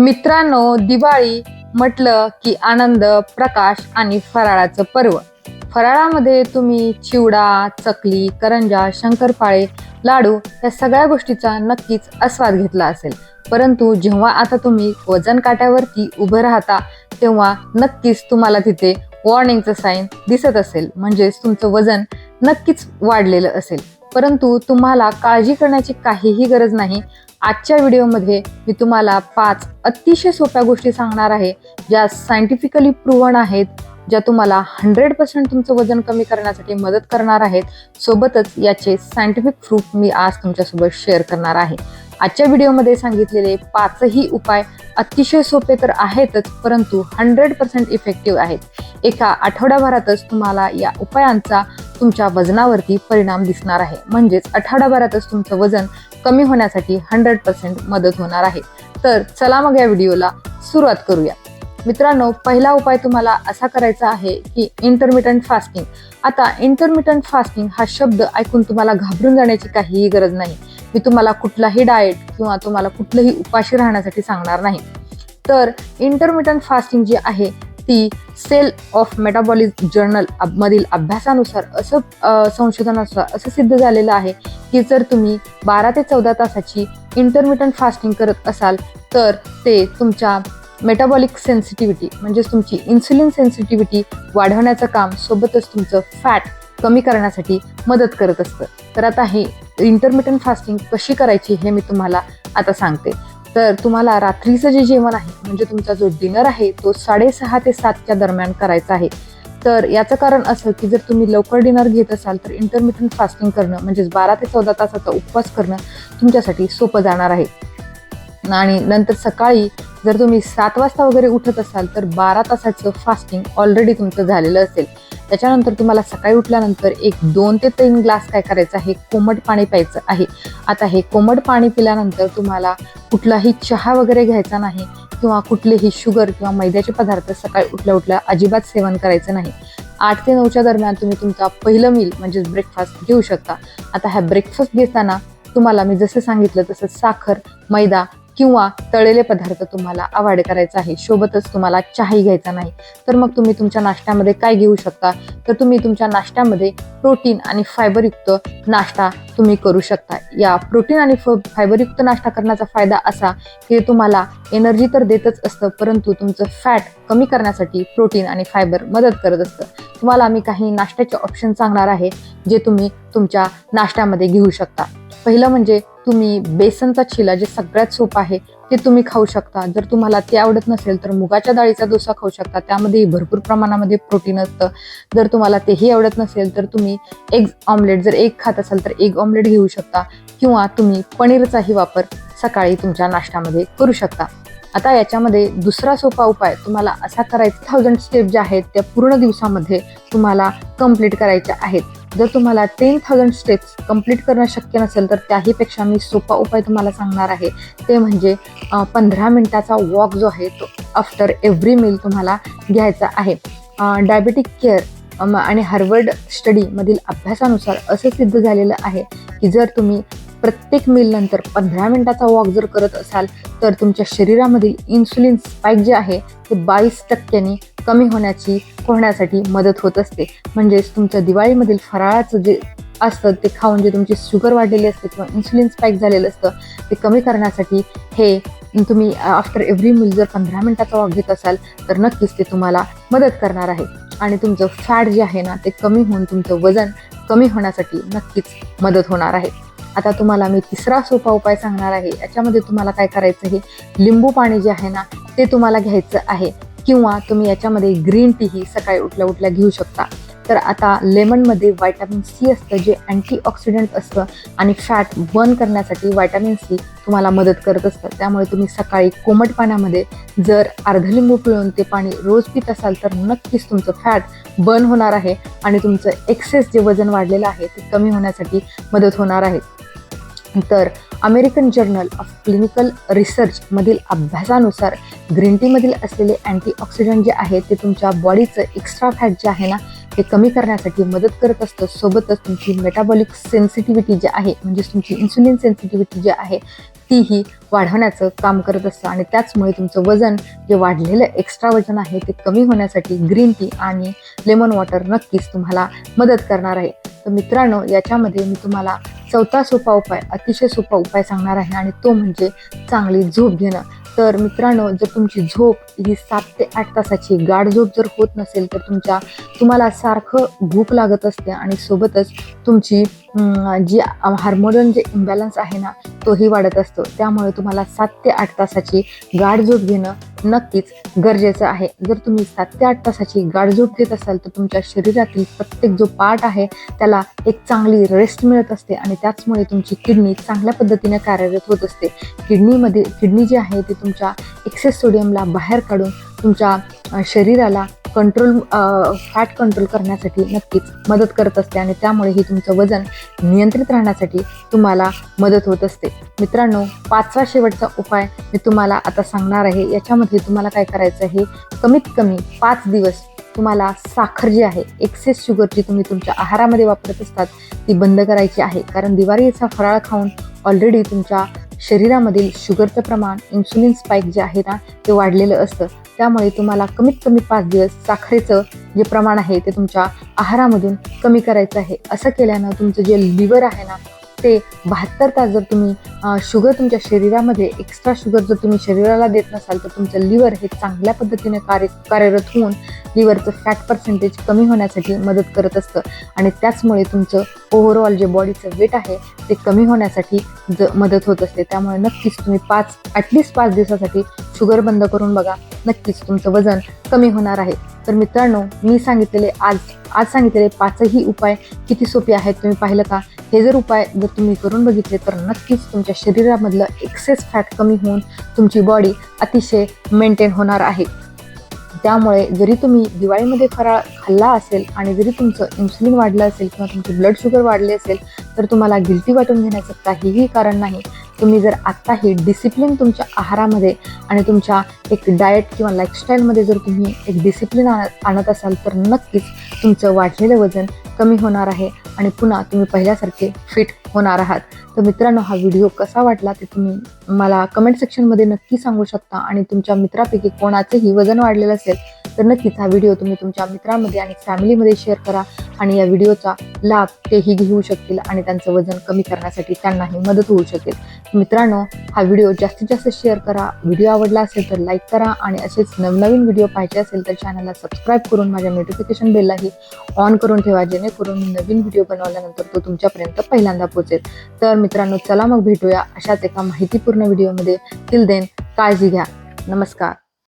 मित्रांनो दिवाळी म्हटलं की आनंद प्रकाश आणि फराळाचं पर्व. फराळामध्ये तुम्ही चिवडा चकली करंजा शंकरपाळे लाडू या सगळ्या गोष्टीचा नक्कीच आस्वाद घेतला असेल. परंतु जेव्हा आता तुम्ही वजन काट्यावरती उभं राहता तेव्हा नक्कीच तुम्हाला तिथे वॉर्निंगचं साईन दिसत असेल. म्हणजेच तुमचं वजन नक्कीच वाढलेलं असेल. परंतु तुम्हाला काळजी करण्याची काहीही गरज नाही. आजच्या व्हिडिओमध्ये मी तुम्हाला पाच अतिशय सोप्या गोष्टी सांगणार आहे ज्या सायंटिफिकली प्रूव्हन आहेत ज्या तुम्हाला हंड्रेड पर्सेंट तुमचं वजन कमी करण्यासाठी मदत करणार आहेत. सोबतच याचे सायंटिफिक प्रूफ मी आज तुमच्यासोबत शेअर करणार आहे. आजच्या व्हिडिओमध्ये सांगितलेले पाचही उपाय अतिशय सोपे तर आहेतच परंतु हंड्रेड पर्सेंट इफेक्टिव्ह आहेत. एका आठवड्याभरातच तुम्हाला या उपायांचा तुमच्या वजनावरती परिणाम दिसणार आहे. म्हणजेच आठवड्याभरातच तुमचं वजन कमी होण्यासाठी हंड्रेड पर्सेंट मदत होणार आहे. तर चला मग या व्हिडिओला सुरुवात करूया. मित्रांनो पहिला उपाय तुम्हाला असा करायचा आहे की इंटरमिटंट फास्टिंग आता इंटरमिटंट फास्टिंग हा शब्द ऐकून तुम्हाला घाबरून जाण्याची काहीही गरज नाही. मी तुम्हाला कुठलाही डाएट किंवा तुम्हाला कुठलंही उपाशी राहण्यासाठी सांगणार नाही. तर इंटरमिटंट फास्टिंग जी आहे ती सेल ऑफ मेटाबॉलिझम जर्नल मधील अभ्यासानुसार असं संशोधनानुसार असं सिद्ध झालेलं आहे की जर तुम्ही बारा ते चौदा तासाची इंटरमिटंट फास्टिंग करत असाल तर ते तुमच्या मेटाबॉलिक सेन्सिटिव्हिटी म्हणजेच तुमची इन्सुलिन सेन्सिटिव्हिटी वाढवण्याचं काम सोबतच तुमचं फॅट कमी करण्यासाठी मदत करत असतं. तर आता हे इंटरमिटंट फास्टिंग कशी करायची हे मी तुम्हाला आता सांगते. तर तुम्हाला रात्रीचं जे जेवण आहे म्हणजे तुमचा जो डिनर आहे तो साडेसहा ते सातच्या दरम्यान करायचा आहे. तर याचं कारण असं की जर तुम्ही लवकर डिनर घेत असाल तर इंटरमिटंट फास्टिंग करणं म्हणजेच बारा ते चौदा तासाचा उपवास करणं तुमच्यासाठी सोपं जाणार आहे. आणि नंतर सकाळी जर तुम्ही सात वाजता वगैरे उठत असाल तर बारा तासाचं फास्टिंग ऑलरेडी तुमचं झालेलं असेल. त्याच्यानंतर तुम्हाला सकाळी उठल्यानंतर एक दोन ते तीन ग्लास काय करायचं आहे? कोमट पाणी प्यायचं आहे. आता हे कोमट पाणी पिल्यानंतर तुम्हाला कुठलाही चहा वगैरे घ्यायचा नाही किंवा कुठलेही शुगर किंवा मैद्याचे पदार्थ सकाळी उठल्या उठल्या अजिबात सेवन करायचं नाही. आठ ते नऊच्या दरम्यान तुम्ही तुमचा पहिलं मील म्हणजेच ब्रेकफास्ट घेऊ शकता. आता ह्या ब्रेकफास्ट घेताना तुम्हाला मी जसं सांगितलं तसं साखर मैदा किंवा तळलेले पदार्थ तुम्हाला अवॉइड करायचा आहे सोबतच तुम्हाला चहाही घ्यायचा नाही तर मग तुम्ही तुमच्या नाश्त्यामध्ये काय घेऊ शकता? तर तुम्ही तुमच्या नाश्त्यामध्ये प्रोटीन आणि फायबरयुक्त नाश्ता तुम्ही करू शकता. या प्रोटीन आणि फ फायबरयुक्त नाश्ता करण्याचा फायदा असा की तुम्हाला एनर्जी तर देतच असतं परंतु तुमचं फॅट कमी करण्यासाठी प्रोटीन आणि फायबर मदत करत असतं. तुम्हाला आम्ही काही नाश्त्याचे ऑप्शन सांगणार आहे जे तुम्ही तुमच्या नाश्त्यामध्ये घेऊ शकता. पहिलं म्हणजे तुम्ही बेसनचा चिला जे सगळ्यात सोपं आहे ते तुम्ही खाऊ शकता. जर तुम्हाला ते आवडत नसेल तर मुगाच्या डाळीचा डोसा खाऊ शकता. त्यामध्ये भरपूर प्रमाणामध्ये प्रोटीन असतं. जर तुम्हाला तेही आवडत नसेल तर तुम्ही एग ऑमलेट जर एग खात असाल तर एग ऑमलेट घेऊ शकता. किंवा तुम्ही पनीरचाही वापर सकाळी तुमच्या नाश्त्यामध्ये करू शकता. आता याच्यामध्ये दुसरा सोपा उपाय तुम्हाला असा करायचा थाउजंड स्टेप ज्या आहेत त्या पूर्ण दिवसामध्ये तुम्हाला कंप्लीट करायच्या आहेत. जर तुम्हाला टेन थाउजंड स्टेप्स कंप्लीट करणं शक्य नसेल तर त्याहीपेक्षा मी सोपा उपाय तुम्हाला सांगणार आहे. ते म्हणजे पंधरा मिनिटाचा वॉक जो आहे तो आफ्टर एव्हरी मील तुम्हाला घ्यायचा आहे. डायबेटिक केअर आणि हार्वर्ड स्टडीमधील अभ्यासानुसार असं सिद्ध झालेलं आहे की जर तुम्ही प्रत्येक मील नंतर पंधरा मिनिटाचा वॉक जर करत असाल तर तुमच्या शरीरामधील इन्सुलिन स्पाईक जे आहे ते बावीस टक्क्यांनी कमी होण्याची होण्यासाठी मदत होत असते. म्हणजेच तुमचं दिवाळीमधील फराळाचं जे असतं ते खाऊन जे तुमची शुगर वाढलेली असते किंवा इन्सुलिन स्पाईक झालेलं असतं ते कमी करण्यासाठी हे तुम्ही आफ्टर एव्हरी मील जर पंधरा मिनिटाचा वॉक घेत असाल तर नक्कीच ते तुम्हाला मदत करणार आहे. आणि तुमचं फॅट जे आहे ना ते कमी होऊन तुमचं वजन कमी होण्यासाठी नक्कीच मदत होणार आहे. आता तुम्हाला मी तिसरा सोपा उपाय सांगणार आहे. याच्यामध्ये तुम्हाला काय करायचं आहे? लिंबू पाणी जे आहे ना ते तुम्हाला घ्यायचं आहे. किंवा तुम्ही याच्यामध्ये ग्रीन टी ही सकाळी उठल्या उठल्या घेऊ शकता. तर आता लेमनमध्ये व्हायटामिन सी असतं जे अँटीऑक्सिडंट असतं आणि फॅट बर्न करण्यासाठी व्हायटामिन सी तुम्हाला मदत करत असतं. त्यामुळे तुम्ही सकाळी कोमट पाण्यामध्ये जर अर्ध लिंबू पिळून ते पाणी रोज पित असाल तर नक्कीच तुमचं फॅट बर्न होणार आहे आणि तुमचं एक्सेस जे वजन वाढलेलं आहे ते कमी होण्यासाठी मदत होणार आहे. तर American journal of clinical research मधील अभ्यासानुसार ग्रीन टीमधील असलेले अँटीऑक्सिडंट जे आहे ते तुमच्या बॉडीचं एक्स्ट्रा फॅट जे आहे ना ते कमी करण्यासाठी मदत करत असतं. सोबतच तुमची मेटाबॉलिक सेन्सिटिव्हिटी जी आहे म्हणजेच तुमची इन्सुलिन सेन्सिटिव्हिटी जी आहे तीही वाढवण्याचं काम करत असतं. आणि त्याचमुळे तुमचं वजन जे वाढलेलं एक्स्ट्रा वजन आहे ते कमी होण्यासाठी ग्रीन टी आणि लेमन वॉटर नक्कीच तुम्हाला मदत करणार आहे. तर मित्रांनो याच्यामध्ये मी तुम्हाला चौथा सोपा उपाय अतिशय सोपा उपाय सांगणार आहे आणि तो म्हणजे चांगली झोप घेणं. तर मित्रांनो जर तुमची झोप ही सात ते आठ तासाची गाढ झोप जर होत नसेल तर तुमच्या तुम्हाला सारखं भूक लागत असते आणि सोबतच तुमची जी हार्मोनल जे इम्बॅलन्स आहे ना तोही वाढत असतो. त्यामुळे तुम्हाला सात ते आठ तासाची गाढझोप घेणं नक्कीच गरजेचं आहे. जर तुम्ही सात ते आठ तासाची गाढ घेत असाल तर तुमच्या शरीरातील प्रत्येक जो पार्ट आहे त्याला एक चांगली रेस्ट मिळत असते आणि त्याचमुळे तुमची किडनी चांगल्या पद्धतीने कार्यरत होत असते. किडनीमध्ये किडनी जी आहे ती तुमच्या एक्सेस सोडियमला बाहेर काढून तुमच्या शरीराला कंट्रोल फॅट कंट्रोल करण्यासाठी नक्कीच मदत करत असते आणि त्यामुळे ही तुमचं वजन नियंत्रित राहण्यासाठी तुम्हाला मदत होत असते. मित्रांनो पाचवा शेवटचा उपाय मी तुम्हाला आता सांगणार आहे. याच्यामध्ये तुम्हाला काय करायचं आहे? कमीत कमी पाच दिवस तुम्हाला साखर जी आहे एक्सेस शुगर जी तुम्ही तुमच्या आहारामध्ये वापरत असतात ती बंद करायची आहे. कारण दिवाळीचा फराळ खाऊन ऑलरेडी तुमच्या शरीरामधील शुगरचं प्रमाण इन्सुलिन स्पाईक जे आहे ना ते वाढलेलं असतं. त्यामुळे तुम्हाला कमीत कमी पाच दिवस साखरेचं जे प्रमाण आहे ते तुमच्या आहारामधून कमी करायचं आहे. असं केल्यानं तुमचं जे लिव्हर आहे ना ते बहात्तर तास जर तुम्ही शुगर तुमच्या शरीरामध्ये एक्स्ट्रा शुगर जर तुम्ही शरीराला देत नसाल तर तुमचं लिव्हर हे चांगल्या पद्धतीने कार्य कार्यरत होऊन लिव्हरचं फॅट पर्सेंटेज कमी होण्यासाठी मदत करत असतं. आणि त्याचमुळे तुमचं ओव्हरऑल जे बॉडीचं वेट आहे ते कमी होण्यासाठी ज मदत होत असते. त्यामुळे नक्कीच तुम्ही पाच ॲटलिस्ट पाच दिवसासाठी शुगर बंद करून बघा. नक्कीच तुमचं वजन कमी होणार आहे. तर मित्रांनो मी सांगितलेले आज आज सांगितलेले पाचही उपाय किती सोपे आहेत तुम्ही पाहिलं का? हे जर उपाय जर तुम्ही करून बघितले तर नक्कीच तुमच्या शरीरामधलं एक्सेस फॅट कमी होऊन तुमची बॉडी अतिशय मेंटेन होणार आहे. त्यामुळे जरी तुम्ही दिवाळीमध्ये फराळ खाल्ला असेल आणि जरी तुमचं इन्सुलिन वाढलं असेल किंवा तुमचे ब्लड शुगर वाढले असेल तर तुम्हाला गिल्टी वाटून घेण्याचं काहीही कारण नाही. तुम्ही जर आत्ताही डिसिप्लिन तुमच्या आहारामध्ये आणि तुमच्या एक डाएट किंवा लाईफस्टाईलमध्ये जर तुम्ही एक डिसिप्लिन आणत असाल तर नक्कीच तुमचं वाढलेलं वजन कमी होणार आहे आणि पुन्हा तुम्ही पहिल्यासारखे फिट होणार आहात. तर मित्रांनो हा व्हिडिओ कसा वाटला ते तुम्ही मला कमेंट सेक्शनमध्ये नक्की सांगू शकता आणि तुमच्या मित्रापैकी कोणाचेही वजन वाढलेलं असेल तर नक्कीच हा व्हिडिओ तुम्ही तुमच्या मित्रांमध्ये आणि फॅमिलीमध्ये शेअर करा आणि या व्हिडिओचा लाभ तेही घेऊ शकतील आणि त्यांचं वजन कमी करण्यासाठी त्यांनाही मदत होऊ शकेल. मित्रांनो हा व्हिडिओ जास्तीत जास्त शेअर करा. व्हिडिओ आवडला असेल तर लाईक करा आणि असेच नवनवीन व्हिडिओ पाहिजे असेल तर चॅनलला सबस्क्राईब करून माझ्या नोटिफिकेशन बेललाही ऑन करून ठेवा जेणेकरून मी नवीन व्हिडिओ बनवल्यानंतर तो तुमच्यापर्यंत पहिल्यांदा पोहोचेल. तर मित्रांनो चला मग भेटूया अशाच एका माहितीपूर्ण व्हिडिओमध्ये टिल देन काळजी घ्या. नमस्कार.